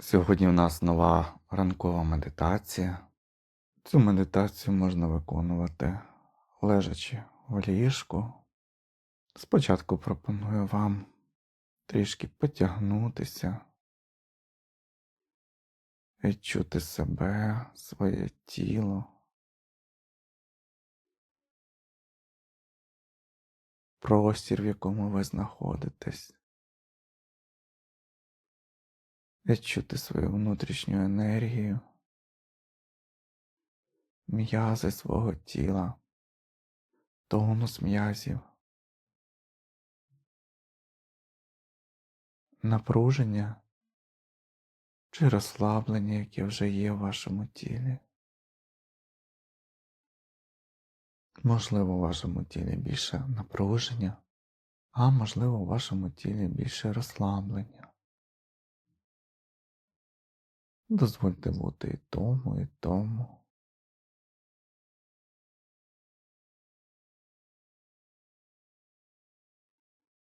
Сьогодні у нас нова ранкова медитація. Цю медитацію можна виконувати лежачи в ліжку. Спочатку пропоную вам трішки потягнутися, відчути себе, своє тіло, простір, в якому ви знаходитесь. Відчути свою внутрішню енергію, м'язи свого тіла, тонус м'язів, напруження чи розслаблення, яке вже є в вашому тілі. Можливо, у вашому тілі більше напруження, а можливо, у вашому тілі більше розслаблення. Дозвольте бути і тому, і тому.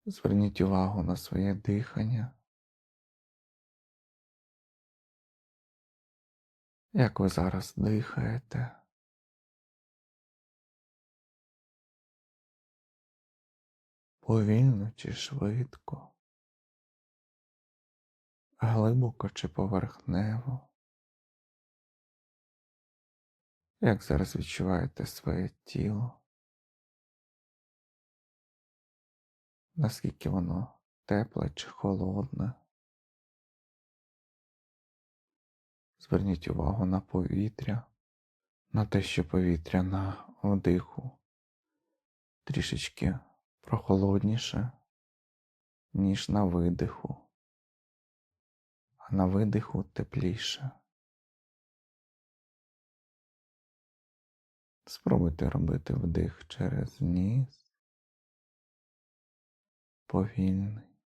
Зверніть увагу на своє дихання. Як ви зараз дихаєте? Повільно чи швидко? Глибоко чи поверхнево. Як зараз відчуваєте своє тіло? Наскільки воно тепле чи холодне? Зверніть увагу на повітря, на те, що повітря на вдиху трішечки прохолодніше, ніж на видиху а на видиху тепліше. Спробуйте робити вдих через ніс, повільний,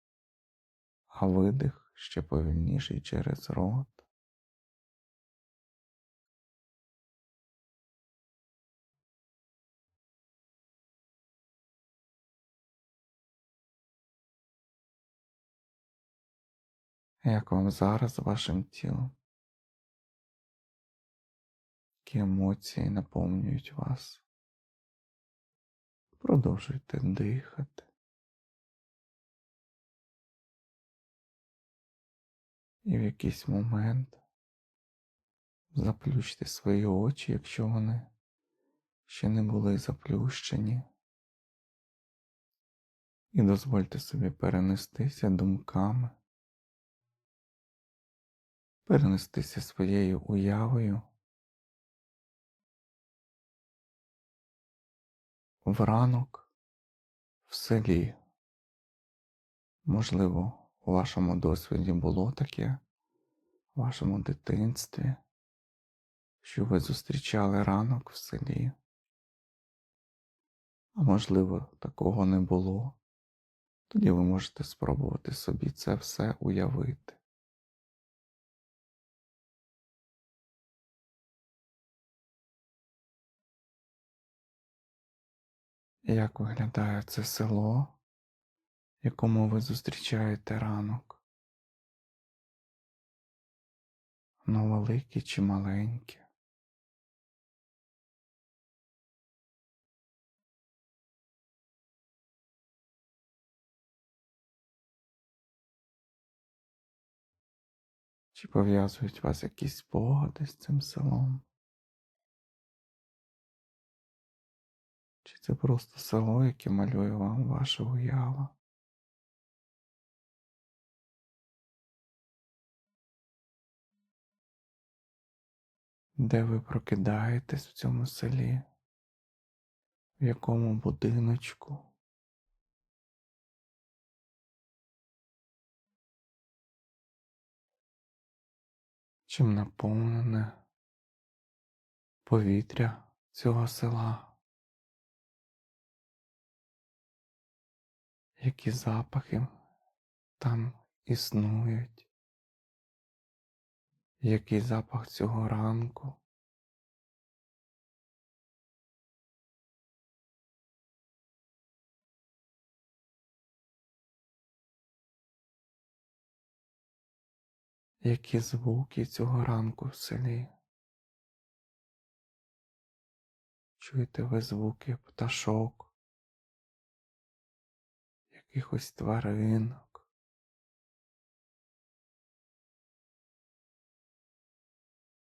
а видих ще повільніший через рот. Як вам зараз вашим тілом? Які емоції наповнюють вас? Продовжуйте дихати. І в якийсь момент заплющте свої очі, якщо вони ще не були заплющені. І дозвольте собі перенестися думками перенестися своєю уявою в ранок в селі. Можливо, у вашому досвіді було таке, у вашому дитинстві, що ви зустрічали ранок в селі. А можливо, такого не було. Тоді ви можете спробувати собі це все уявити. Як виглядає це село, якому ви зустрічаєте ранок? Воно велике чи маленьке? Чи пов'язують вас якісь спогади з цим селом? Це просто село, яке малює вам ваша уява? Де ви прокидаєтесь в цьому селі? В якому будиночку? Чим наповнене повітря цього села? Які запахи там існують, який запах цього ранку. які звуки цього ранку в селі. Чуєте ви звуки пташок, якихось тваринок.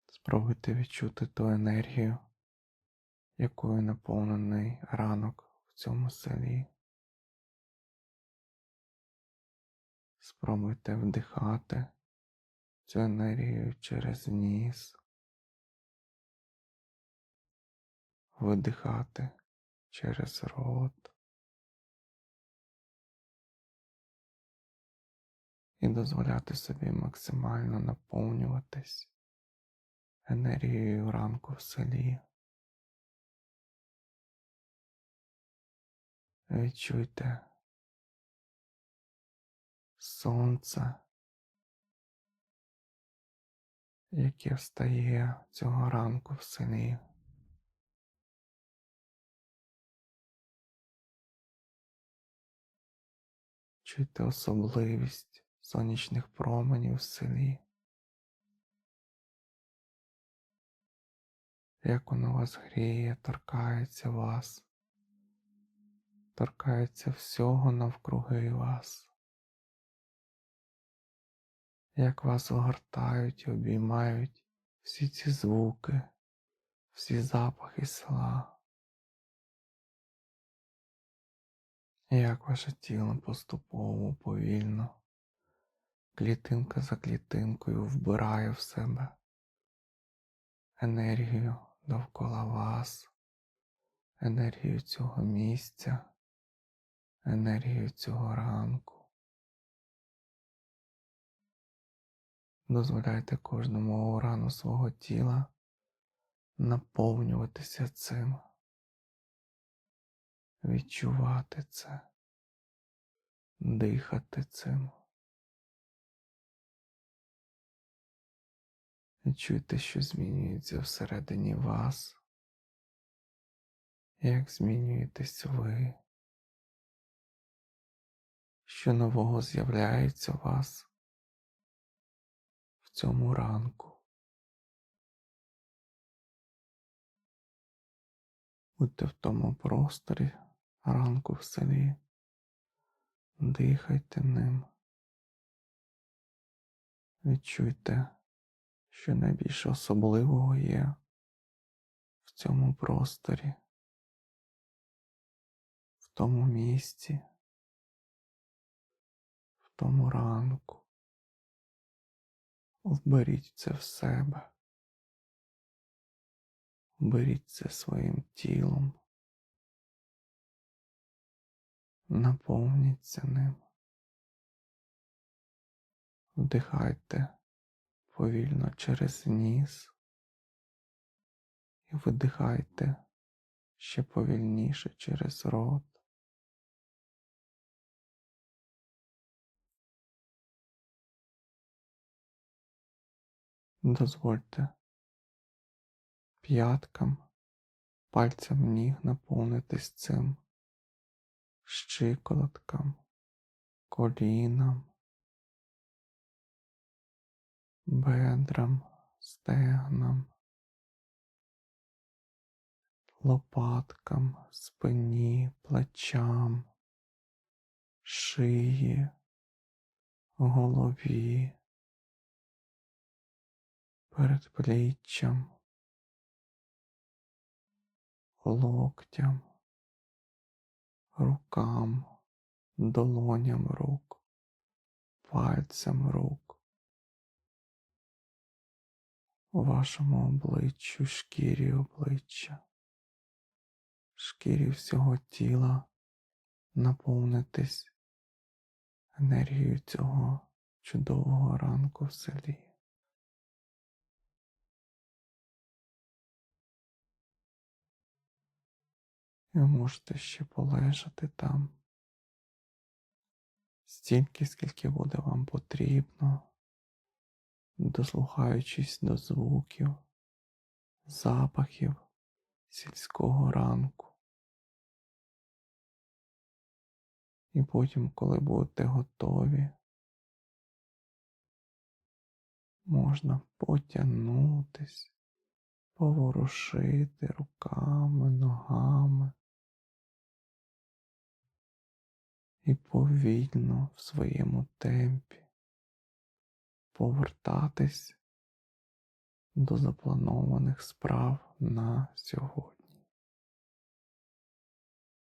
Спробуйте відчути ту енергію, якою наповнений ранок в цьому селі. Спробуйте вдихати цю енергію через ніс, видихати через рот і дозволяти собі максимально наповнюватись енергією ранку в селі. Відчуйте сонце, яке встає цього ранку в селі. Чуйте особливість сонячних променів в селі. Як воно вас гріє, торкається вас, торкається всього навкруги вас, як вас огортають і обіймають всі ці звуки, всі запахи села. Як ваше тіло поступово, повільно, клітинка за клітинкою вбирає в себе енергію довкола вас, енергію цього місця, енергію цього ранку. Дозволяйте кожному органу свого тіла наповнюватися цим відчувати це, дихати цим. Відчуйте, що змінюється всередині вас, як змінюєтесь ви, що нового з'являється у вас в цьому ранку. Будьте в тому просторі ранку в селі, дихайте ним, відчуйте, що найбільш особливого є в цьому просторі, в тому місці, в тому ранку. Вберіть це в себе, вберіть це своїм тілом. наповніться ним. Вдихайте повільно через ніс і видихайте ще повільніше через рот. Дозвольте п'яткам, пальцям ніг наповнитись цим щиколоткам, колінам, бедрам, стегнам, лопаткам, спині, плечам, шиї, голові, передпліччям, локтям рукам, долоням рук, пальцям рук, вашому обличчю, шкірі обличчя, шкірі всього тіла наповнитись енергією цього чудового ранку в селі. і можете ще полежати там стільки, скільки буде вам потрібно, дослухаючись до звуків, запахів сільського ранку. І потім, коли будете готові, можна потягнутись, поворушити руками, ногами і повільно в своєму темпі повертатись до запланованих справ на сьогодні.